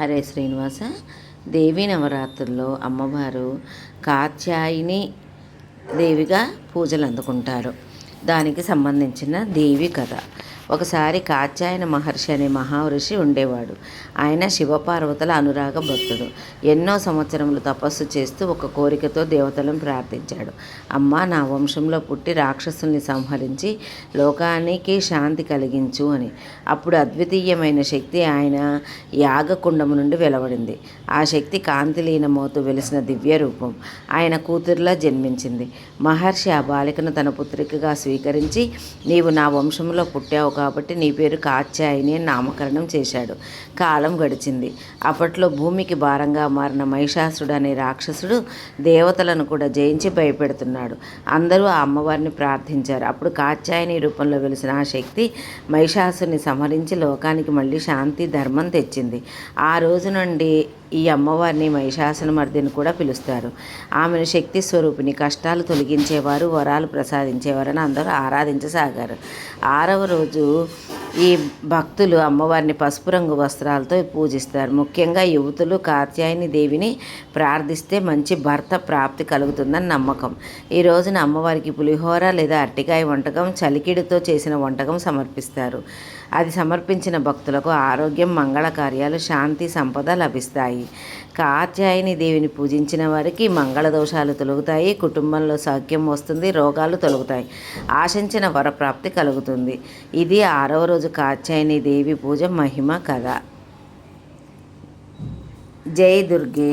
హరే శ్రీనివాస. దేవీ నవరాత్రుల్లో అమ్మవారు కాత్యాయిని దేవిగా పూజలు అందుకుంటారు. దానికి సంబంధించిన దేవి కథ. ఒకసారి కాత్యాయన మహర్షి అనే మహావృషి ఉండేవాడు. ఆయన శివపార్వతుల అనురాగ భక్తుడు. ఎన్నో సంవత్సరములు తపస్సు చేస్తూ ఒక కోరికతో దేవతలను ప్రార్థించాడు. అమ్మ నా వంశంలో పుట్టి రాక్షసుల్ని సంహరించి లోకానికి శాంతి కలిగించు అని. అప్పుడు అద్వితీయమైన శక్తి ఆయన యాగకుండము నుండి వెలువడింది. ఆ శక్తి కాంతిలీనమవుతూ వెలిసిన దివ్య రూపం ఆయన కూతురులా జన్మించింది. మహర్షి ఆ బాలికను తన పుత్రికగా స్వీకరించి నీవు నా వంశంలో పుట్టావు కాబట్టి నీ పేరు కాత్యాయని అని నామకరణం చేశాడు. కాలం గడిచింది. అప్పట్లో భూమికి భారంగా మారిన మహిషాసుడు అనే రాక్షసుడు దేవతలను కూడా జయించి భయపెడుతున్నాడు. అందరూ ఆ అమ్మవారిని ప్రార్థించారు. అప్పుడు కాత్యాయని రూపంలో వెలిసిన ఆ శక్తి మహిషాసుని సంహరించి లోకానికి మళ్ళీ శాంతి ధర్మం తెచ్చింది. ఆ రోజు నుండి ఈ అమ్మవారిని మహిషాసనమర్దిని కూడా పిలుస్తారు. ఆమెను శక్తి స్వరూపిణి కష్టాలు తొలగించేవారు వరాలు ప్రసాదించేవారని అందరూ ఆరాధించసాగారు. ఆరవ రోజు ఈ భక్తులు అమ్మవారిని పసుపు రంగు వస్త్రాలతో పూజిస్తారు. ముఖ్యంగా యువతులు కాత్యాయని దేవిని ప్రార్థిస్తే మంచి భర్త ప్రాప్తి కలుగుతుందని నమ్మకం. ఈ రోజున అమ్మవారికి పులిహోర లేదా అరటికాయ వంటకం చలికిడితో చేసిన వంటకం సమర్పిస్తారు. అది సమర్పించిన భక్తులకు ఆరోగ్యం మంగళ కార్యాలు శాంతి సంపద లభిస్తాయి. కాత్యాయని దేవిని పూజించిన వారికి మంగళ దోషాలు తొలుగుతాయి కుటుంబంలో సౌఖ్యం వస్తుంది రోగాలు తొలుగుతాయి. ఆశించిన వరప్రాప్తి కలుగుతుంది. ఇది ఆరవ రోజు కాత్యాయని దేవి పూజ మహిమ కథ. జై దుర్గే.